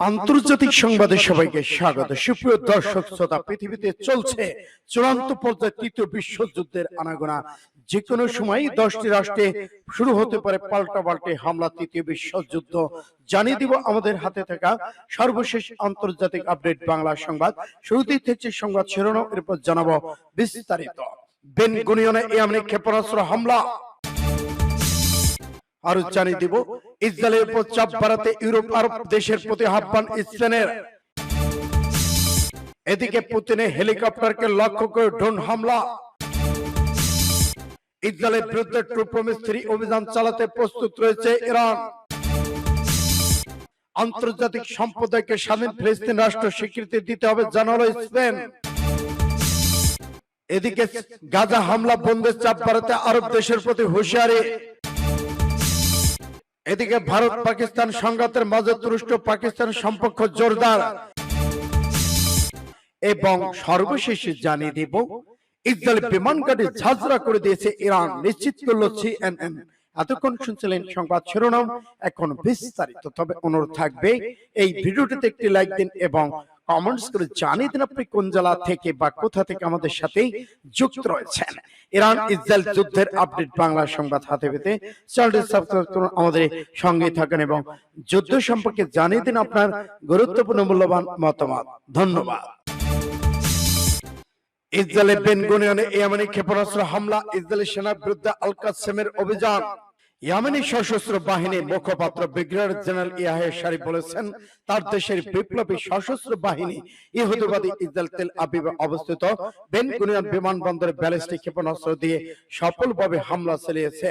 আন্তর্জাতিক সংবাদে সবাইকে স্বাগত। সুপ্রিয় দর্শক শ্রোতা পৃথিবীতে চলছে চূড়ান্ত পর্যায়ে তৃতীয় বিশ্বযুদ্ধের আনাগোনা। যে কোনো সময় দশটি রাষ্ট্রে শুরু হতে পারে পাল্টা পাল্টে হামলা তৃতীয় বিশ্বযুদ্ধ। জানিয়ে দিব আমাদের হাতে থাকা সর্বশেষ আন্তর্জাতিক আপডেট বাংলা সংবাদ। শুরুতেই থাকছে সংবাদ শিরোনাম এরপর জানাব বিস্তারিত। বেন গুনিয়নে ইয়ামানি ক্ষেপণাস্ত্র হামলা। আরও জানিয়ে দিব ইসরায়েলের উপর চাপ বাড়াতে ইউরোপ আরব দেশের প্রতি আহ্বান স্পেনের এদিকে পুতিনের হেলিকপ্টারকে লক্ষ্য করে ড্রোন হামলা। ইসরায়েলের বিরুদ্ধে ট্রুপমিস্ত্রি অভিযান চালাতে প্রস্তুত রয়েছে ইরান। আন্তর্জাতিক সম্প্রদায়কে স্বাধীন ফিলিস্তিন রাষ্ট্র স্বীকৃতি দিতে হবে জানালো স্পেন। এদিকে গাজা হামলা বন্ধের চাপ বাড়াতে আরব দেশের প্রতি হুঁশিয়ারি। এদিকে ভারত পাকিস্তান সংঘাতের মাঝে তুরস্ক পাকিস্তান সম্পর্ক জোরদার। এবং সর্বশেষ জানিয়ে দিব, ইসরায়েল বিমান ঘাটে ঝাঁঝরা করে দিয়েছে ইরান। নিশ্চিত করল সিএনএন। এতক্ষণ শুনছিলেন সংবাদ শিরোনাম। এখন বিস্তারিত তবে অনুরোধ থাকবে, এই ভিডিওটিতে একটি লাইক দিন এবং কমেন্টস করে জানিয়ে দিন আপনি কোন জেলা থেকে বা কোথা থেকে আমাদের সাথে যুক্ত রয়েছেন। ইরান, ইসরায়েল যুদ্ধের আপডেট বাংলা সংবাদ হাতে পেতে চ্যানেলটি সাবস্ক্রাইব করুন, আমাদের সঙ্গে থাকেন এবং যুদ্ধ সম্পর্কে জানিয়ে দিন আপনার গুরুত্বপূর্ণ মূল্যবান মতামত। ধন্যবাদ। ইসরায়েলের বেনগুনিয়নে ইয়ামানি ক্ষেপণাস্ত্র হামলা ইসরায়েলি সেনার বিরুদ্ধে আল কাসেমের অভিযান। ইয়ামানি সশস্ত্র বাহিনীর মুখপাত্র ব্রিগেডিয়ার জেনারেল ইয়াহে শারিফ বলেছেন, তার দেশের বিপ্লবী সশস্ত্র বাহিনী ইহুদিবাদী ইসরায়েল তেল আবিবে অবস্থিত। বেন গুনিয়ন বিমানবন্দরে ব্যালিস্টিক ক্ষেপণাস্ত্র দিয়ে সফলভাবে হামলা চালিয়েছে।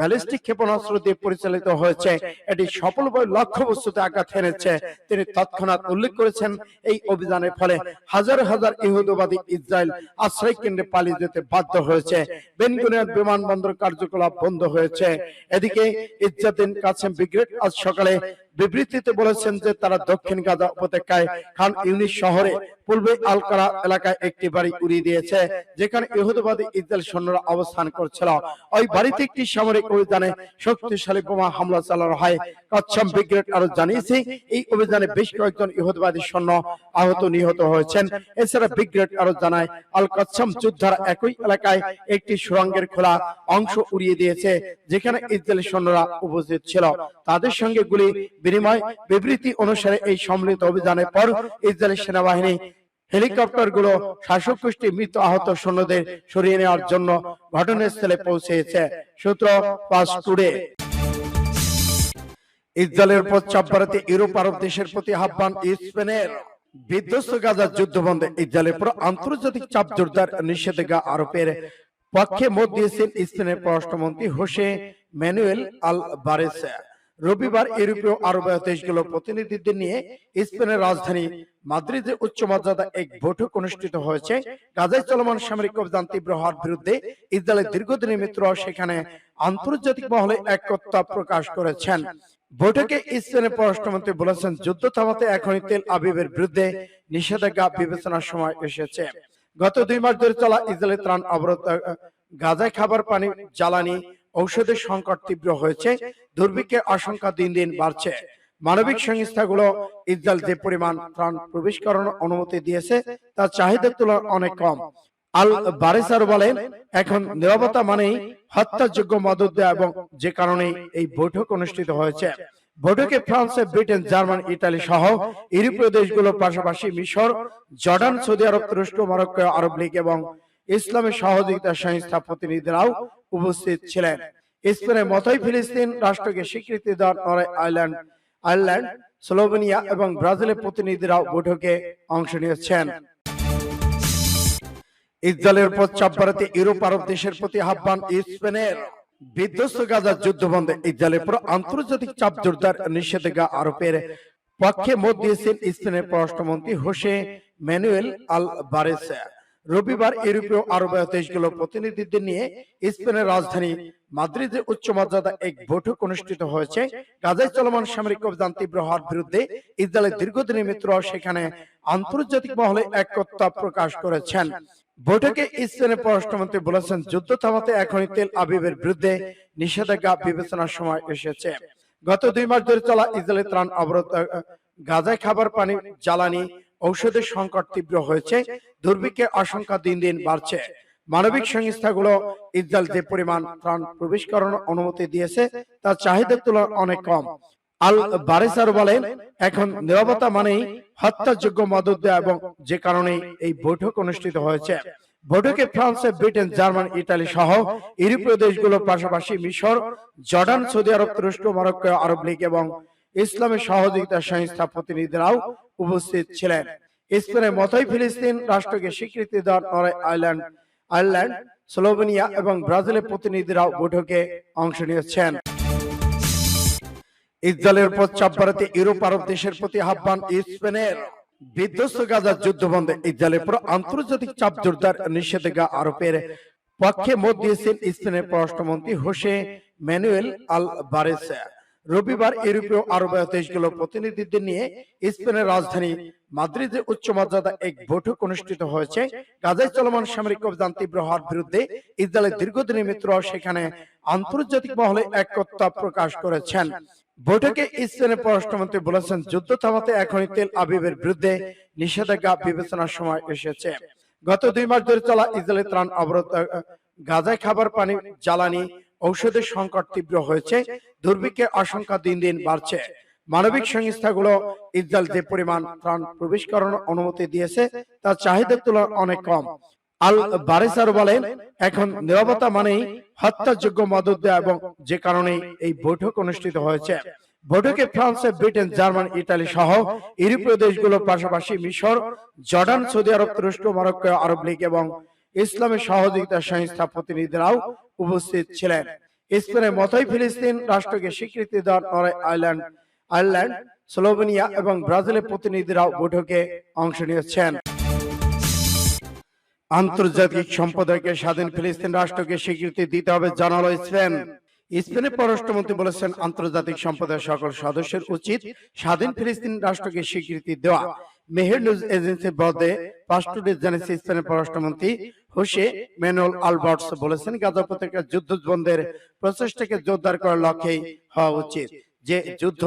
ব্যালিস্টিক ক্ষেপণাস্ত্র দিয়ে পরিচালিত হয়েছে। এটি সফলভাবে লক্ষ্যবস্তুতে আঘাত হেনেছে। তিনি তৎক্ষণাৎ উল্লেখ করেছেন, এই অভিযানের ফলে হাজার হাজার ইহুদবাদী ইসরায়েল আশ্রয় কেন্দ্রে পালিয়ে যেতে বাধ্য হয়েছে। বেনগুনিয়ান বিমানবন্দর কার্যকলাপ বন্ধ হয়েছে। এদিকে ইজ্জাদিন কাসেম ব্রিগেড আজ সকালে বিবৃতিতে বলেছেন যে তারা দক্ষিণ গাজা উপত্যকায় খান ইউনিস শহরে পূর্বে আলকারা এলাকায় একটি বাড়ি উড়িয়ে দিয়েছে, যেখানে ইহুদবাদী ইসরায়েল সৈন্যরা অবস্থান করছিল। ওই বাড়িতে একটি সামরিক অভিযানে শক্তিশালী বোমা হামলা চালানো হয়। কচ্ছম ব্রিগেড আরও জানিয়েছে। এই অভিযানে বেশ কয়েকজন ইহুদবাদী সৈন্য আহত নিহত হয়েছেন। এছাড়া ব্রিগেড আরও জানায় আল কচ্ছম যোদ্ধারা একই এলাকায় একটি সুরঙ্গের খোলা অংশ উড়িয়ে দিয়েছে যেখানে ইসরায়েলি সৈন্যরা উপস্থিত ছিল। তাদের সঙ্গে গুলি বিনিময় বিবৃতি অনুসারে এই সম্মিলিত অভিযানের পর ইসরায়েলি সেনাবাহিনী হেলিকপ্টারগুলো শাসক গোষ্ঠী মৃত আহত সৈন্যদের সরিয়ে নেওয়ার জন্য ঘটনাস্থলে পৌঁছেছে। সূত্র পাস টুডে। ইসরায়েলের চাপ বাড়াতে ইউরোপ আরব দেশের প্রতি আহ্বান স্পেনের বিধ্বস্ত গাজার যুদ্ধ বন্ধে ইসরায়েলের উপর আন্তর্জাতিক চাপ জোরদার নিষেধাজ্ঞা আরোপের পক্ষে মত দিয়েছেন স্পেনের পররাষ্ট্রমন্ত্রী হোসে ম্যানুয়েল আল বারেসা রবিবার ইউরোপীয় আরব দেশগুলোর প্রতিনিধিদের নিয়ে স্পেনের রাজধানী মাদ্রিদে উচ্চ মর্যাদা এক বৈঠক অনুষ্ঠিত হয়েছে। গাজায় চলমান সামরিক অভিযান তীব্র হওয়ার বিরুদ্ধে ইসরায়েলের দীর্ঘদিনের মিত্র সেখানে আন্তর্জাতিক মহলে একতা প্রকাশ করেছেন বৈঠকে স্পেনের পররাষ্ট্রমন্ত্রী বলেছেন যুদ্ধ থামাতে এখনই তেল আবিবের বিরুদ্ধে নিষেধাজ্ঞা বিবেচনার সময় এসেছে। গত দুই মাস ধরে চলা ইসরায়েলের ত্রাণ অবরোধ গাজায় খাবার পানি জ্বালানি ঔষধের সংকট তীব্র হয়েছে। দুর্ভিক্ষের আশঙ্কা দিন দিন বাড়ছে। মানবিক সংস্থাগুলো ইসরায়েল যে পরিমাণ ত্রাণ প্রবেশ করানোর অনুমতি দিয়েছে তার চাহিদার তুলনায় অনেক কম। আল বারেসার বলেন এখন নিরাপত্তা মানেই হত্যাযোগ্য মদত দেওয়া এবং যে কারণে এই বৈঠক অনুষ্ঠিত হয়েছে। বৈঠকে ফ্রান্স ব্রিটেন জার্মান ইতালি সহ ইউরোপীয় দেশগুলোর পাশাপাশি মিশর জর্ডান সৌদি আরব তুরস্ক মরক্কো আরব লীগ এবং ইসলামের সহযোগিতা সংস্থা প্রতিনিধিরাও উপস্থিত ছিলেন। স্পেনের মতোই ফিলিস্তিন রাষ্ট্রকে স্বীকৃতি দেওয়ার নরওয়ে আয়ারল্যান্ড আয়ারল্যান্ড স্লোভেনিয়া এবং ব্রাজিলের প্রতিনিধিরাও বৈঠকে অংশ নিয়েছেন। ইসরায়েলের উপর চাপ বাড়াতে ইউরোপ আরব দেশের প্রতি আহ্বান স্পেনের বিধ্বস্ত গাজার যুদ্ধ বন্ধে ইসরায়েলের উপর আন্তর্জাতিক চাপ জোরদার নিষেধাজ্ঞা আরোপের পক্ষে মত দিয়েছেন স্পেনের পররাষ্ট্রমন্ত্রী হোসে ম্যানুয়েল আল বারেসা রবিবার ইউরোপীয় আরব দেশগুলোর প্রতিনিধিদের নিয়ে স্পেনের রাজধানী মাদ্রিদে উচ্চ মর্যাদা এক বৈঠক অনুষ্ঠিত হয়েছে। গাজায় চলমান সামরিক অভিযান তীব্র হওয়ার বিরুদ্ধে ইসরায়েলের দীর্ঘদিনের মিত্র সেখানে আন্তর্জাতিক মহলে একতা প্রকাশ করেছেন বৈঠকে স্পেনের পররাষ্ট্রমন্ত্রী বলেছেন যুদ্ধ থামাতে এখনই তেল আবিবের বিরুদ্ধে নিষেধাজ্ঞা বিবেচনার সময় এসেছে। গত দুই মাস ধরে চলা ইসরায়েলের ত্রাণ অবরোধ গাজায় খাবার পানি জ্বালানি ঔষধের সংকট তীব্র হয়েছে। দুর্ভিক্ষের আশঙ্কা দিন দিন বাড়ছে। মানবিক সংস্থাগুলো ইসরায়েল যে পরিমাণ ত্রাণ প্রবেশ করানোর অনুমতি দিয়েছে তার চাহিদার তুলনায় অনেক কম। আল বারেসার বলেন, এখন নিরাপত্তা মানেই হত্যাযোগ্য মদত দেওয়া এবং যে কারণে এই বৈঠক অনুষ্ঠিত হয়েছে। বৈঠকে ফ্রান্স, ব্রিটেন, জার্মান, ইতালি সহ ইউরোপীয় দেশগুলোর পাশাপাশি মিশর, জর্ডান, সৌদি আরব, তুরস্ক, মরক্কো, আরব লীগ এবং ইসলামের সহযোগিতা সংস্থা প্রতিনিধিরাও উপস্থিত ছিলেন। স্পেনের মতোই ফিলিস্তিন রাষ্ট্রকে স্বীকৃতি দেওয়ার নরওয়ে আয়ারল্যান্ড আয়ারল্যান্ড, স্লোভেনিয়া এবং ব্রাজিলের প্রতিনিধিরাও বৈঠকে অংশ নিয়েছেন। ইসরায়েলের উপর চাপ বাড়াতে ইউরোপ আরব দেশের প্রতি আহ্বান স্পেনের বিধ্বস্ত গাজার যুদ্ধ বন্ধে ইসরায়েলের উপর আন্তর্জাতিক চাপ জোরদার নিষেধাজ্ঞা আরোপের পক্ষে মত দিয়েছেন স্পেনের পররাষ্ট্রমন্ত্রী হোসে ম্যানুয়েল আল বারেসা রবিবার ইউরোপীয় আরব দেশগুলোর প্রতিনিধিদের নিয়ে স্পেনের রাজধানী মাদ্রিদে উচ্চ মর্যাদা এক বৈঠক অনুষ্ঠিত হয়েছে। গাজায় চলমান সামরিক অভিযান তীব্র হওয়ার বিরুদ্ধে ইসরায়েলের দীর্ঘদিনের মিত্র সেখানে আন্তর্জাতিক মহলে একতা প্রকাশ করেছেন বৈঠকে স্পেনের পররাষ্ট্রমন্ত্রী বলেছেন যুদ্ধ থামাতে এখনই তেল আবিবের বিরুদ্ধে নিষেধাজ্ঞা বিবেচনার সময় এসেছে। গত দুই মাস ধরে চলা ইসরায়েলের ত্রাণ অবরোধ গাজায় খাবার পানি জ্বালানি ঔষধের সংকট তীব্র হয়েছে। দুর্ভিক্ষের আশঙ্কা দিন দিন বাড়ছে। মানবিক সংস্থাগুলো ইসরায়েল যে পরিমাণ ত্রাণ প্রবেশ করানোর অনুমতি দিয়েছে তার চাহিদার তুলনায় অনেক কম। আল বারেসার বলেন, এখন নিরাপত্তা মানেই হত্যাযোগ্য মদত দেওয়া এবং যে কারণে এই বৈঠক অনুষ্ঠিত হয়েছে। বৈঠকে ফ্রান্স, ব্রিটেন, জার্মান, ইতালি সহ ইউরোপীয় দেশগুলোর পাশাপাশি মিশর, জর্ডান, সৌদি আরব, তুরস্ক, মরক্কো, আরব লীগ এবং ইসলামের সহযোগিতা সংস্থা প্রতিনিধিরাও উপস্থিত ছিলেন। স্পেনের মতোই ফিলিস্তিন রাষ্ট্রকে স্বীকৃতি দেওয়ার নরওয়ে আয়ারল্যান্ড আয়ারল্যান্ড, স্লোভেনিয়া এবং ব্রাজিলের প্রতিনিধিরাও বৈঠকে অংশ নিয়েছেন। আন্তর্জাতিক সম্প্রদায়কে, স্বাধীন ফিলিস্তিন রাষ্ট্রকে স্বীকৃতি দিতে হবে, জানালো স্পেন। স্পেনের পররাষ্ট্রমন্ত্রী বলেছেন, আন্তর্জাতিক সম্প্রদায়ের সকল সদস্যের উচিত স্বাধীন ফিলিস্তিন রাষ্ট্রকে স্বীকৃতি দেওয়া। মেহের নিউজ এজেন্সি বদে পাস্টুডে জানিয়েছে স্পেনের পররাষ্ট্রমন্ত্রী হোসে ম্যানুয়েল আলবার্টস বলেছেন, গাজা উপত্যকার যুদ্ধ বন্ধের প্রচেষ্টাকে জোরদার করার লক্ষ্যেই হওয়া উচিত। যে যুদ্ধ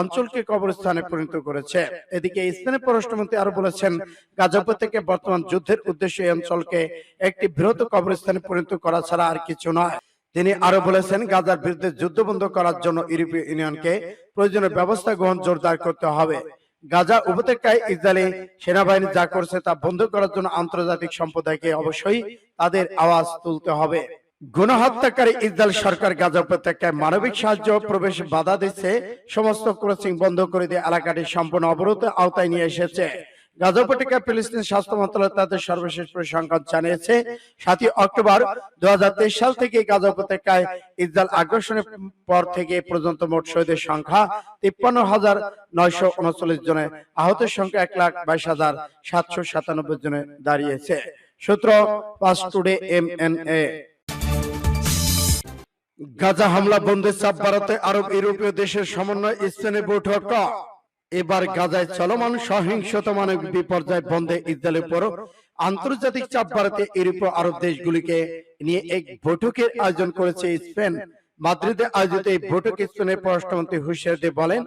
অঞ্চলকে কবরস্থানে পরিণত করেছে। এদিকে স্পেনের পররাষ্ট্রমন্ত্রী আরও বলেছেন গাজা উপত্যকা বর্তমান যুদ্ধের উদ্দেশ্যে এই অঞ্চলকে একটি বৃহৎ কবরস্থানে পরিণত করা ছাড়া আর কিছু নয়। তিনি আরও বলেছেন গাজার বিরুদ্ধে যুদ্ধ বন্ধ করার জন্য ইউরোপীয় ইউনিয়নকে প্রয়োজনীয় ব্যবস্থা গ্রহণ জোরদার করতে হবে। গাজা উপত্যকায় ইসরায়েলি সেনাবাহিনী যা করছে তা বন্ধ করার জন্য আন্তর্জাতিক সম্প্রদায়কে অবশ্যই তাদের আওয়াজ তুলতে হবে। গণহত্যাকারী ইসরায়েল সরকার গাজা উপত্যকায় মানবিক সাহায্য প্রবেশ বাধা দিচ্ছে। সমস্ত ক্রসিং বন্ধ করে দিয়ে এলাকাটি সম্পূর্ণ অবরোধ আওতায় নিয়ে এসেছে। গাজা উপত্যকায় ফিলিস্তিন স্বাস্থ্য মন্ত্রণালয় তাদের সর্বশেষ পরিসংখ্যান জানিয়েছে। সাতই অক্টোবর দু সাল থেকে গাজা উপত্যকায় ইসরায়েল আগ্রাসনের পর থেকে পর্যন্ত মোট শহীদের সংখ্যা তিপ্পান্ন হাজার নয়শো উনচল্লিশ জনে, আহতের সংখ্যা এক লাখ বাইশ হাজার সাতশো সাতানব্বই জনে দাঁড়িয়েছে। সূত্র Pars Today M N A. Gaza হামলা বন্ধের চাপ বাড়াতে আরব ইউরোপীয় দেশের সমন্বয় স্পেনে বৈঠক। এবার গাজায় চলমান সহিংসতা মানব বিপর্যয় বন্ধে ইসরায়েলের উপর আন্তর্জাতিক চাপ বাড়াতে ইউরোপীয় আরব দেশগুলিকে নিয়ে এক বৈঠকের আয়োজন করেছে স্পেন। মাদ্রিদে আয়োজিত এই বৈঠকে স্পেনের পররাষ্ট্রমন্ত্রী হুশিয়ার দিয়ে বলেন,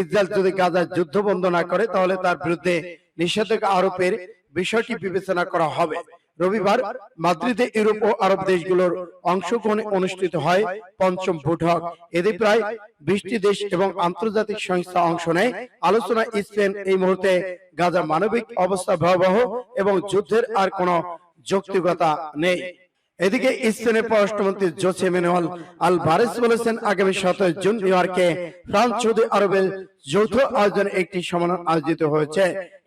ইসরায়েল যদি গাজায় যুদ্ধ বন্ধ না করে, তাহলে তার বিরুদ্ধে নিষেধাজ্ঞা আরোপের বিষয়টি বিবেচনা করা হবে। রবিবার মাদ্রিদে ইউরোপ ও আরব দেশগুলোর অংশগ্রহণে অনুষ্ঠিত হয় পঞ্চম বৈঠক। এতে প্রায় বিশটি দেশ এবং আন্তর্জাতিক সংস্থা অংশ নেয়। আলোচনা স্পেন এই মুহূর্তে গাজা মানবিক অবস্থা ভয়াবহ এবং যুদ্ধের আর কোনো যৌক্তিকতা নেই। এদিকে স্পেনের পররাষ্ট্রমন্ত্রী জোসে ম্যানুয়াল আল ভারেস বলেছেন, আগামী সতেরো জুন নিউ ইয়র্কে ফ্রান্স সৌদি আরবের যৌথ আয়োজনে একটি সম্মেলন আয়োজিত হয়েছে।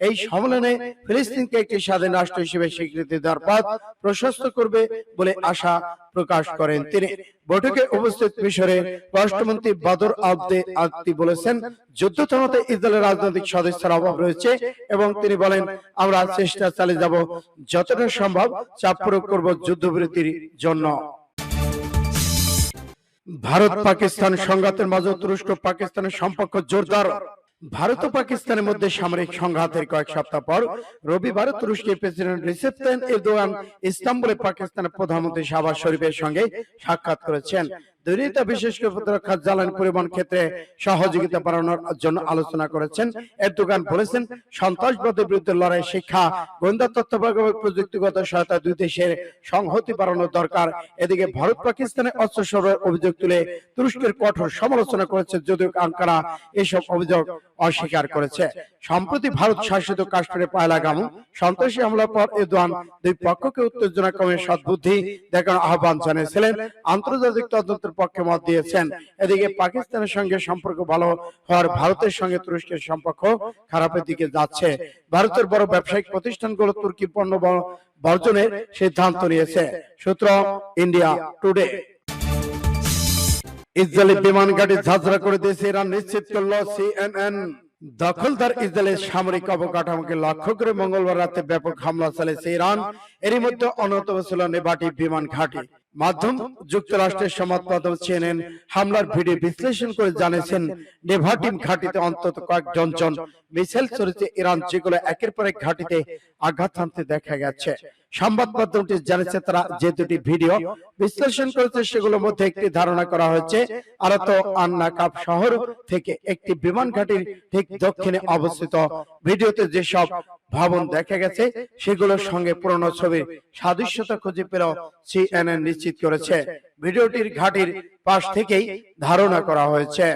এই সম্মেলনে ফিলিস্তিনকে একটি স্বাধীন রাষ্ট্র হিসেবে স্বীকৃতি দেওয়ার পথ প্রশস্ত করবে বলে আশা প্রকাশ করেন তিনি। বৈঠকে উপস্থিত মিশরের রাষ্ট্রমন্ত্রী বাদর আব্দে আক্তি বলেছেন যুদ্ধ থামাতে ইসরায়েলের রাজনৈতিক সদস্যের অভাব রয়েছে এবং তিনি বলেন, আমরা চেষ্টা চালিয়ে যাব, যতটা সম্ভব চাপ প্রয়োগ করব যুদ্ধবিরতির জন্য। ভারত পাকিস্তান সংঘাতের মাঝে তুরস্ক পাকিস্তানের সম্পর্ক জোরদার। ভারত ও পাকিস্তানের মধ্যে সামরিক সংঘাতের কয়েক সপ্তাহ পর রবিবার তুরস্কের প্রেসিডেন্ট রিসেপ তাইন এরদোয়ান ইস্তাম্বুলে পাকিস্তানের প্রধানমন্ত্রী শাহবাজ শরীফের সঙ্গে সাক্ষাৎ করেছেন। দুই বিশেষ করে প্রতিরক্ষা জ্বালানি পরিবহন ক্ষেত্রে সহযোগিতা বাড়ানোর জন্য আলোচনা করেছেন। এরদোগান বলেছেন সন্ত্রাসবাদের বিরুদ্ধে লড়াই শিক্ষা গোয়েন্দা তথ্য প্রযুক্তিগত সহায়তা দুই দেশের সংহতি বাড়ানোর দরকার। এদিকে ভারত পাকিস্তানের অস্ত্র সরবরাহের অভিযোগ তুলে তুরস্কের কঠোর সমালোচনা করেছে যদিও আঙ্কারা এসব অভিযোগ অস্বীকার করেছে। সম্প্রতি ভারত শাসিত কাশ্মীরে পায়লাগামু সন্ত্রাসী হামলার পর এরদোয়ান দুই পক্ষকে উত্তেজনা কমে সদ্বুদ্ধি দেখানোর আহ্বান জানিয়েছিলেন। আন্তর্জাতিক তদন্তের পক্ষে মত দিয়েছেন। এদিকে পাকিস্তানের সঙ্গে সম্পর্ক ভালো হওয়ার ভারতের সঙ্গে তুরস্কের সম্পর্ক খারাপের দিকে যাচ্ছে। ভারতের বড় ব্যবসায়িক প্রতিষ্ঠানগুলো তুর্কি পণ্য বর্জনের সিদ্ধান্ত নিয়েছে। সূত্র ইন্ডিয়া টুডে। ইসরায়েলি বিমান ঘাঁটি ঝাঁঝরা করে দিয়েছে ইরান, নিশ্চিত করল সিএনএন। দখলদার ইসরায়েলের সামরিক অবকাঠামোকে লক্ষ্য করে মঙ্গলবার রাতে ব্যাপক হামলা চালিয়েছে ইরান। এরই মধ্যে অন্যতম ছিল নেবাটি বিমান ঘাঁটি। মাধ্যম যুক্তরাষ্ট্রের সংবাদ মাধ্যম সিএনএন হামলার ভিডিও বিশ্লেষণ করে জানিয়েছেন নেভাটিম ঘাটিতে অন্তত কয়েকজন জন মিসাইল ছড়িয়েছে ইরান যেগুলো একের পর এক ঘাটিতে আঘাত হানতে দেখা গেছে। সংবাদ মাধ্যমটি জানিয়েছে তারা যে দুটি ভিডিও বিশ্লেষণ করেছে, সেগুলোর মধ্যে একটি ধারণা করা হয়েছে, আরত আন্না কাপ শহর থেকে একটি বিমান ঘাটির ঠিক দক্ষিণে অবস্থিত। ভিডিওতে যেসব ভবন দেখা গেছে, সেগুলোর সঙ্গে পুরনো ছবির সাদৃশ্যতা খুঁজে পেল সিএনএন নিশ্চিত করেছে। ভিডিওটির ঘাটির পাশ থেকেই ধারণা করা হয়েছে।